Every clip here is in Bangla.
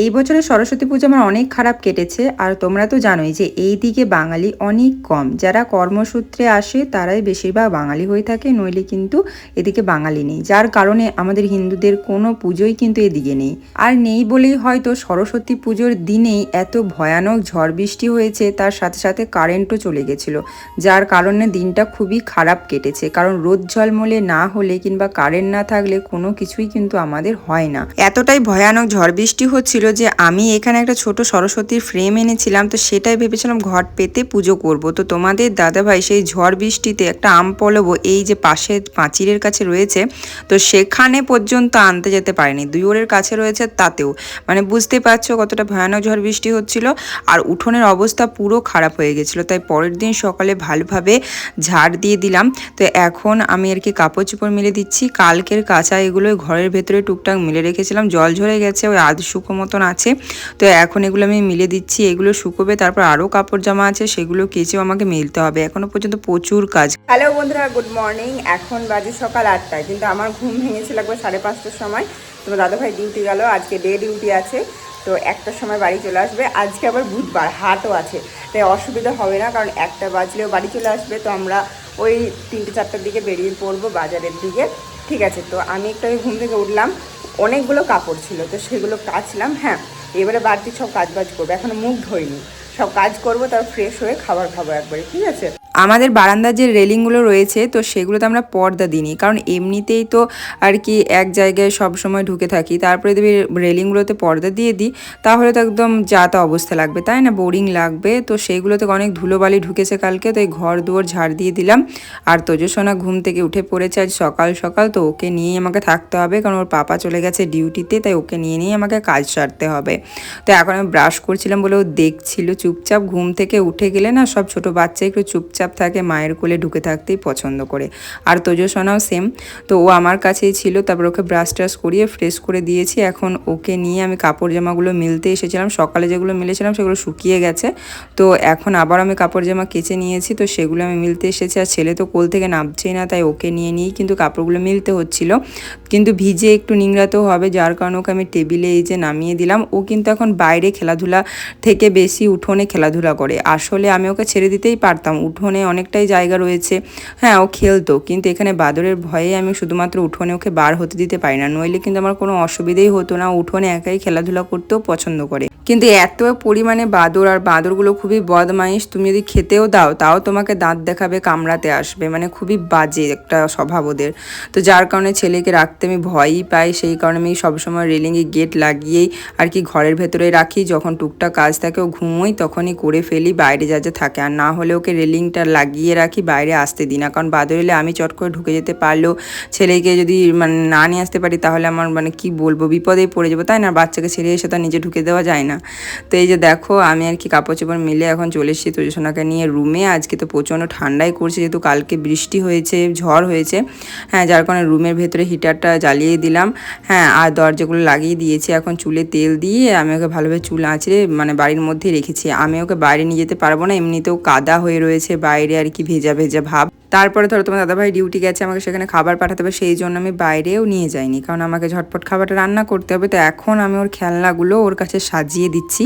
এই বছরের সরস্বতী পুজো আমার অনেক খারাপ কেটেছে, আর তোমরা তো জানোই যে এই দিকে বাঙালি অনেক কম। যারা কর্মসূত্রে আসে, তারাই বেশিরভাগ বাঙালি হয়ে থাকে, নইলে কিন্তু এদিকে বাঙালি নেই। যার কারণে আমাদের হিন্দুদের কোনো পুজোই কিন্তু এদিকে নেই। আর নেই বলেই হয়তো সরস্বতী পুজোর দিনেই এত ভয়ানক ঝড় বৃষ্টি হয়েছে, তার সাথে সাথে কারেন্টও চলে গেছিল, যার কারণে দিনটা খুবই খারাপ কেটেছে। কারণ রোদ ঝলমলে না হলে কিংবা কারেন্ট না থাকলে কোনো কিছুই কিন্তু আমাদের হয় না। এতটাই ভয়ানক ঝড় বৃষ্টি হচ্ছিল যে আমি এখানে একটা ছোট সরস্বতীর ফ্রেম এনেছিলাম, তো সেটাই ভেবেছিলাম ঘট পেতে পুজো করব। তো তোমাদের দাদাভাই সেই ঝড় বৃষ্টিতে একটা আম পলব এই যে পাশে পাঁচিরের কাছে রয়েছে, তো সেখানে পর্যন্ত আনতে যেতে পারেনি। দুয়োরের কাছে রয়েছে তাতেও। মানে বুঝতে পারছ কতটা ভয়ানক ঝড় বৃষ্টি হচ্ছিল, আর উঠোনের অবস্থা পুরো খারাপ হয়ে গেছিল। তাই পরের দিন সকালে ভালোভাবে ঝাড় দিয়ে দিলাম। তো এখন আমি আর কি কাপড় চোপড় মিলে দিচ্ছি। কালকের কাঁচা এগুলো ঘরের ভেতরে টুকটাক মিলে রেখেছিলাম। জল ঝরে গেছে, ওই আধ শুকো মতন আছে। তো এখন এগুলো আমি মিলে দিচ্ছি, এগুলো শুকোবে, তারপর আরও কাপড় জামা আছে, সেগুলো কেচেও আমাকে মিলতে হবে। এখনও পর্যন্ত প্রচুর কাজ। হ্যালো বন্ধুরা, গুড মর্নিং। এখন বাজে সকাল আটটায়, কিন্তু আমার ঘুম ভেঙেছিল একবার সাড়ে পাঁচটার সময়। তোমার দাদাভাই ডিউটি গেল, আজকে ডে ডিউটি আছে। তো একটার সময় বাড়ি চলে আসবে। আজকে আবার বুধবার হাটও আছে। তাই অসুবিধা হবে না, কারণ একটা বাজলেও বাড়ি চলে আসবে। তো আমরা ওই তিনটে চারটার দিকে বেরিয়ে পড়ব বাজারের দিকে। ঠিক আছে, তো আমি একটু ঘুম থেকে উঠলাম। অনেকগুলো কাপড় ছিল, তো সেগুলো কাচলাম হ্যাঁ এবারে বাড়তি সব কাজ বাজ করব, এখনও মুখ ধরিনি সব কাজ করব তার ফ্রেশ হয়ে খাবার খাব একবারে, ঠিক আছে? আমাদের বারান্দার যে রেলিংগুলো রয়েছে, তো সেগুলোতে আমরা পর্দা দিইনি। কারণ এমনিতেই তো আর কি এক জায়গায় সব সময় ঢুকে থাকি, তারপরে যদি রেলিংগুলোতে পর্দা দিয়ে দিই, তাহলে তো একদম যা তা অবস্থা লাগবে, তাই না? বোরিং লাগবে। তো সেইগুলোতে অনেক ধুলোবালি ঢুকেছে কালকে তাই ঘর দুয়ার ঝাড় দিয়ে দিলাম। আর তোজসোনা ঘুম থেকে উঠে পড়েছে আজ সকাল সকাল, তো ওকে নিয়েই আমাকে থাকতে হবে, কারণ ওর পাপা চলে গেছে ডিউটিতে, তাই ওকে নিয়ে নিয়ে আমাকে কাজ সারতে হবে। তো এখন আমি ব্রাশ করছিলাম বলে ও দেখছিল, চুপচাপ ঘুম থেকে উঠে গেলে না সব ছোট বাচ্চা একটু চুপচাপ থাকে, মায়ের কোলে ঢুকে থাকতেই পছন্দ করে। আর তোজসোনাও সেম তো ও আমার কাছেই ছিল, তারপর ওকে ব্রাশ ট্রাশ করিয়ে ফ্রেশ করে দিয়েছি। এখন ওকে নিয়ে আমি কাপড় জামাগুলো মিলতে এসেছিলাম। সকালে যেগুলো মিলেছিলাম সেগুলো শুকিয়ে গেছে। তো এখন আবার আমি কাপড় জামা কেচে নিয়েছি, তো সেগুলো আমি মিলতে এসেছি। আর ছেলে তো কোল থেকে নামছেই না, তাই ওকে নিয়ে নিয়েই কিন্তু কাপড়গুলো মিলতে হচ্ছিল। কিন্তু ভিজে একটু নিংড়াতেও হবে, যার কারণে ওকে আমি টেবিলে এই যে নামিয়ে দিলাম। ও কিন্তু এখন বাইরে খেলাধুলা থেকে বেশি উঠোনে খেলাধুলা করে। আসলে আমি ওকে ছেড়ে দিতেই পারতাম। উঠোনে অনেকটাই জায়গা রয়েছে। হ্যাঁ ও খেলতো, কিন্তু এখানে বাদরের ভয়ে আমি শুধুমাত্র উঠোনে ওকে বার হতে দিতে পারি না। নইলে কিন্তু আমার কোনো অসুবিধেই হতো না। উঠোনে একাই খেলাধুলা করতেও পছন্দ করে। কিন্তু এত পরিমাণে বাঁদর আর বাঁদরগুলো খুবই বদমাইশ, তুমি যদি খেতেও দাও, তাও তোমাকে দাঁত দেখাবে, কামড়াতে আসবে। মানে খুবই বাজে একটা স্বভাব ওদের। তো যার কারণে ছেলেকে রাখতে আমি ভয়ই পাই, সেই কারণে আমি সবসময় রেলিংয়ে গেট লাগিয়েই আর কি ঘরের ভেতরে রাখি। যখন টুকটাক কাজ থাকে, ও ঘুমোই তখনই করে ফেলি, বাইরে যা যা থাকে। আর না হলে ওকে রেলিংটা লাগিয়ে রাখি, বাইরে আসতে দিই না। কারণ বাদর এলে আমি চট করে ঢুকে যেতে পারলেও ছেলেকে যদি মানে না নিয়ে আসতে পারি, তাহলে আমার মানে কি বলব বিপদে পড়ে যাব। তাই না? বাচ্চাকে ছেড়ে এসে তার নিজে ঢুকে দেওয়া যায় না। তো এই যে দেখো, আমি আর কি কাপড় চোপড় মিলে এখন চলে এসেছি তোজসোনাকে নিয়ে রুমে। আজকে তো প্রচণ্ড ঠান্ডাই করছে, যেহেতু কালকে বৃষ্টি হয়েছে, ঝড় হয়েছে। হ্যাঁ যার কারণে রুমের ভেতরে হিটারটা জ্বালিয়ে দিলাম। হ্যাঁ আর দরজাগুলো লাগিয়ে দিয়েছি এখন চুলে তেল দিয়ে। আমি ওকে ভালোভাবে চুল আঁচড়ে মানে বাড়ির মধ্যে রেখেছি। আমি ওকে বাইরে নিয়ে যেতে পারব না, এমনিতেও কাদা হয়ে রয়েছে, বাইরে আর কি ভেজা ভেজা ভাব। তারপরে ধরো তোমার দাদাভাই ডিউটি গেছে, আমাকে সেখানে খাবার পাঠাতে হবে, সেই জন্য আমি বাইরেও নিয়ে যাইনি। কারণ আমাকে ঝটপট খাবারটা রান্না করতে হবে, তো এখন আমি ওর খেলনাগুলো ওর কাছে সাজিয়ে দিচ্ছি।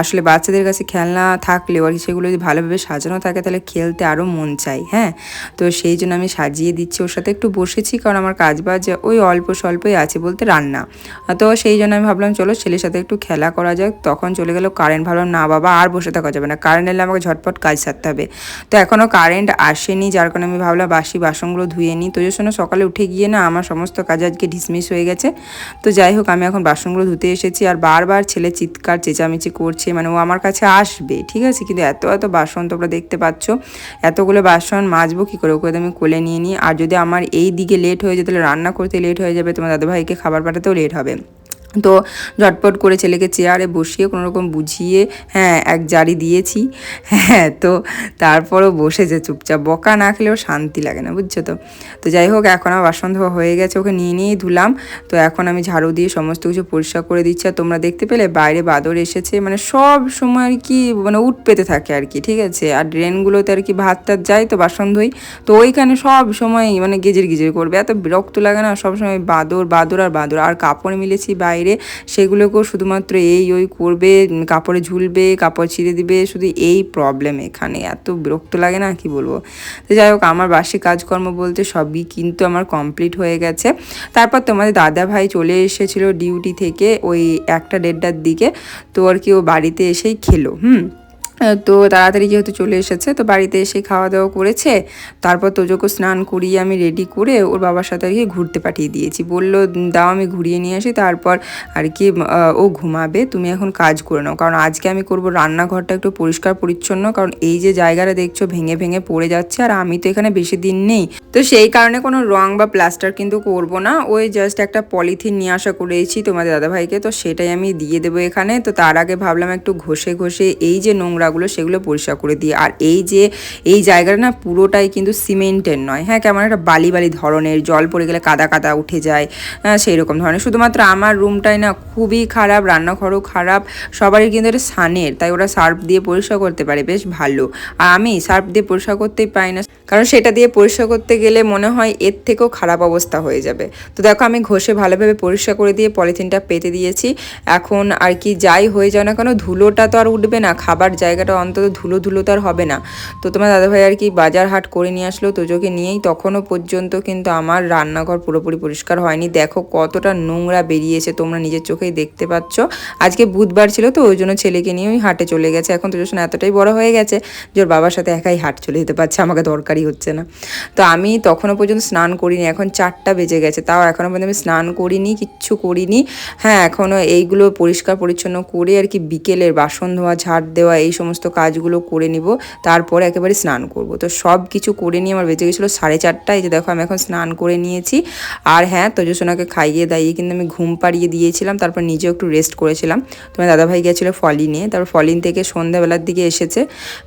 আসলে বাচ্চাদের কাছে খেলনা থাকলেও আর সেগুলো যদি ভালোভাবে সাজানো থাকে তাহলে খেলতে আরও মন চাই হ্যাঁ? তো সেই জন্য আমি সাজিয়ে দিচ্ছি, ওর সাথে একটু বসেছি কারণ আমার কাজ বাজ ওই অল্প স্বল্পই আছে বলতে রান্না। তো সেই জন্য আমি ভাবলাম, চলো ছেলের সাথে একটু খেলা করা যাক। তখন চলে গেল কারেন্ট। ভাবলাম, না বাবা, আর বসে থাকা যাবে না। কারেন্ট এলে আমাকে ঝটপট কাজ সারতে হবে। তো এখনও কারেন্ট আসেনি, যার কারণে আমি ভাবলাম, বাসি বাসনগুলো ধুয়ে নিই। তোর জন্য সকালে উঠে গিয়ে না আমার সমস্ত কাজ আজকে ঢিসমিস হয়ে গেছে। তো যাই হোক, আমি এখন বাসনগুলো ধুতে এসেছি। আর বারবার ছেলে চিৎকার চেঁচামেচি করছে মানে ও আমার কাছে আসবে, ঠিক আছে? কিন্তু এত এত বাসন তোমরা দেখতে পাচ্ছ, এতগুলো বাসন মাজবো কী করে? ওকে আমি কোলে নিয়ে নিই। আর যদি আমার এই দিকে লেট হয়ে যায়, তাহলে রান্না করতে লেট হয়ে যাবে, তোমার দাদাভাইকে খাবার পাঠাতেও লেট হবে। তো ঝটপট করে ছেলেকে চেয়ারে বসিয়ে কোনো রকম বুঝিয়ে হ্যাঁ এক জারি দিয়েছি। হ্যাঁ তো তারপরও বসেছে চুপচাপ, বকা না খেলেও শান্তি লাগে না, বুঝছ তো? তো যাই হোক, এখন আমার বাসন ধোয়া হয়ে গেছে, ওকে নিয়ে নিয়েই ধুলাম। তো এখন আমি ঝাড়ু দিয়ে সমস্ত কিছু পরিষ্কার করে দিচ্ছি। আর তোমরা দেখতে পেলে বাইরে বাদর এসেছে মানে সব সময় আর কি মানে উঠ পেতে থাকে আর কি, ঠিক আছে? আর ড্রেনগুলোতে আর কি ভাত টাত যায়, তো বাসন ধুই। তো ওইখানে সব সময় মানে গেজের গেজের করবে, এত বিরক্ত লাগে না, সব সময় বাদর বাদর আর বাদর। আর কাপড় মিলেছি বাইরে। বাইরে, সেগুলোকেও শুধুমাত্র এই ওই করবে, কাপড়ে ঝুলবে, কাপড় ছিঁড়ে দিবে, শুধু এই প্রবলেম এখানে। এত বিরক্ত লাগে না, কি বলব? তো যাই হোক, আমার বাসি কাজকর্ম বলতে সবই কিন্তু আমার কমপ্লিট হয়ে গেছে। তারপর তোমাদের দাদা ভাই চলে এসেছিল ডিউটি থেকে ওই একটা দেড়টার দিকে। তো আর কি ও বাড়িতে এসেই খেলো, হুম? তো তাড়াতাড়ি যেহেতু চলে এসেছে, তো বাড়িতে এসে খাওয়া দাওয়া করেছে। তারপর তোজোকে স্নান করিয়ে আমি রেডি করে ওর বাবার সাথে আর কি ঘুরতে পাঠিয়ে দিয়েছি। বলল, দাও, আমি ঘুরিয়ে নিয়ে আসি, তারপর আর কি ও ঘুমাবে, তুমি এখন কাজ করে নাও। কারণ আজকে আমি করব রান্নাঘরটা একটু পরিষ্কার পরিচ্ছন্ন, কারণ এই যে জায়গাটা দেখছ ভেঙে ভেঙে পড়ে যাচ্ছে, আর আমি তো এখানে বেশি দিন নেই। তো সেই কারণে কোনো রং বা প্লাস্টার কিন্তু করব না ওই জাস্ট একটা পলিথিন নিয়ে আসা করেছি তোমাদের দাদাভাইকে, তো সেটাই আমি দিয়ে দেবো এখানে। তো তার আগে ভাবলাম একটু ঘষে ঘষে এই যে নোংরাগুলো সেগুলো পরিষ্কার করে দিই আর এই যে এই জায়গাটা না পুরোটাই কিন্তু সিমেন্টের নয়। হ্যাঁ কেমন একটা বালি বালি ধরনের জল পড়ে গেলে কাদা কাদা উঠে যায় হ্যাঁ, সেই রকম ধরনের। শুধুমাত্র আমার রুমটাই না খুবই খারাপ রান্নাঘরও খারাপ সবারই কিন্তু এটা সানের তাই ওরা সার্ফ দিয়ে পরিষ্কার করতে পারে বেশ ভালো। আর আমি সার্ফ দিয়ে পরিষ্কার করতেই পাই না কারণ সেটা দিয়ে পরিষ্কার করতে গেলে মনে হয় এর থেকেও খারাপ অবস্থা হয়ে যাবে। তো দেখো আমি ঘষে ভালোভাবে পরিষ্কার করে দিয়ে পলিথিনটা পেতে দিয়েছি। এখন আর কি যাই হয়ে যায় না কেন ধুলোটা তো আর উঠবে না খাবার জায়গাটা অন্তত ধুলো ধুলো তো আর হবে না। তো তোমার দাদাভাই আর কি বাজার হাট করে নিয়ে আসলো তোজোকে নিয়েই। তখনও পর্যন্ত কিন্তু আমার রান্নাঘর পুরোপুরি পরিষ্কার হয়নি। দেখো কতটা নোংরা বেরিয়েছে, তোমরা নিজের চোখেই দেখতে পাচ্ছ। আজকে বুধবার ছিল তো, ওই জন্য ছেলেকে নিয়ে ওই হাটে চলে গেছে। এখন তোজোর এতটাই বড় হয়ে গেছে যে ওর বাবার সাথে একাই হাট চলে যেতে পারছে, আমাকে দরকারই হচ্ছে না। তো আমি তখনও পর্যন্ত স্নান করিনি, এখন চারটা বেজে গেছে। তাও এখনও পর্যন্ত আমি স্নান করিনি, কিচ্ছু করিনি। হ্যাঁ এখনও এইগুলো পরিষ্কার পরিচ্ছন্ন করে আর কি বিকেলের বাসন ধোয়া, ঝাড় দেওয়া, এই সমস্ত কাজগুলো করে নিব, তারপরে একেবারে স্নান করব। তো সব কিছু করে নিয়ে আমার বেঁচে গেছিল সাড়ে চারটা, এই যে দেখো আমি এখন স্নান করে নিয়েছি। আর হ্যাঁ তজসোনাকে খাইয়ে দাইয়ে কিন্তু আমি ঘুম পাড়িয়ে দিয়েছিলাম, তারপর নিজেও একটু রেস্ট করেছিলাম। তোমার দাদাভাই গেছিল ফলিনে তারপর ফলিন থেকে সন্ধ্যাবেলার দিকে এসেছে।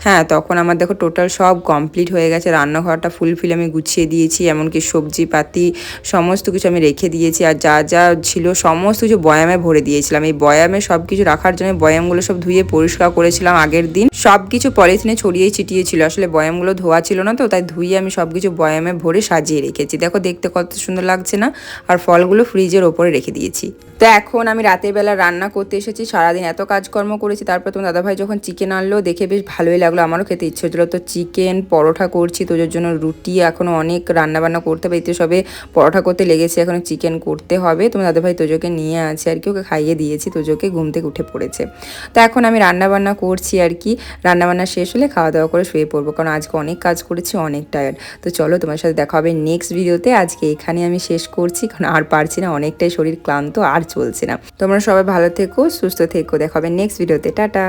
হ্যাঁ তখন আমার দেখো টোটাল সব কমপ্লিট হয়ে গেছে, রান্নাঘরটা ফুলফিল আমি গুছিয়ে দিয়েছি, এমনকি সবজি পাতি সমস্ত কিছু আমি রেখে দিয়েছি। আর যা যা ছিল সমস্ত কিছু বয়ামে ভরে দিয়েছিলাম। এই বয়ামে সব কিছু রাখার জন্য বয়ামগুলো সব ধুয়ে পরিষ্কার করেছিলাম, আগের দিন সব কিছু পলিথিনে ছড়িয়ে ছিটিয়ে ছিল। আসলে বয়ামগুলো ধোয়া ছিল না তো, তাই ধুয়ে আমি সব কিছু বয়ামে ভরে সাজিয়ে রেখেছি। দেখো, দেখতে কত সুন্দর লাগছে না? আর ফলগুলো ফ্রিজের ওপরে রেখে দিয়েছি। তো এখন আমি রাতের বেলা রান্না করতে এসেছি, সারাদিন এত কাজকর্ম করেছি, তারপর তোমার দাদাভাই যখন চিকেন আনলো, দেখে বেশ ভালোই লাগল। আমারও খেতে ইচ্ছে হচ্ছিল। তো চিকেন পরোটা করছি, তোদের জন্য রুটি এখনও অনেক রান্নাবান্না করতে হবে, এতে সবে পরোটা করতে লেগেছে, এখন চিকেন করতে হবে। তোমার দাদাভাই তোজোকে নিয়ে আছে আর কি, ওকে খাইয়ে দিয়েছি, তোজোকে ঘুম থেকে উঠে পড়েছে। তো এখন আমি রান্নাবান্না করছি আর কি রান্নাবান্না শেষ হলে খাওয়া দাওয়া করে শুয়ে পড়ব। কারণ আজকে অনেক কাজ করেছি, অনেক টায়ার্ড তো চলো তোমার সাথে দেখা হবে নেক্সট ভিডিওতে আজকে এখানে আমি শেষ করছি, কারণ আর পারছি না, অনেকটাই শরীর ক্লান্ত আর চলছে না। তোমরা সবাই ভালো থেকো, সুস্থ থেকো। দেখা হবে নেক্সট ভিডিওতে টাটা!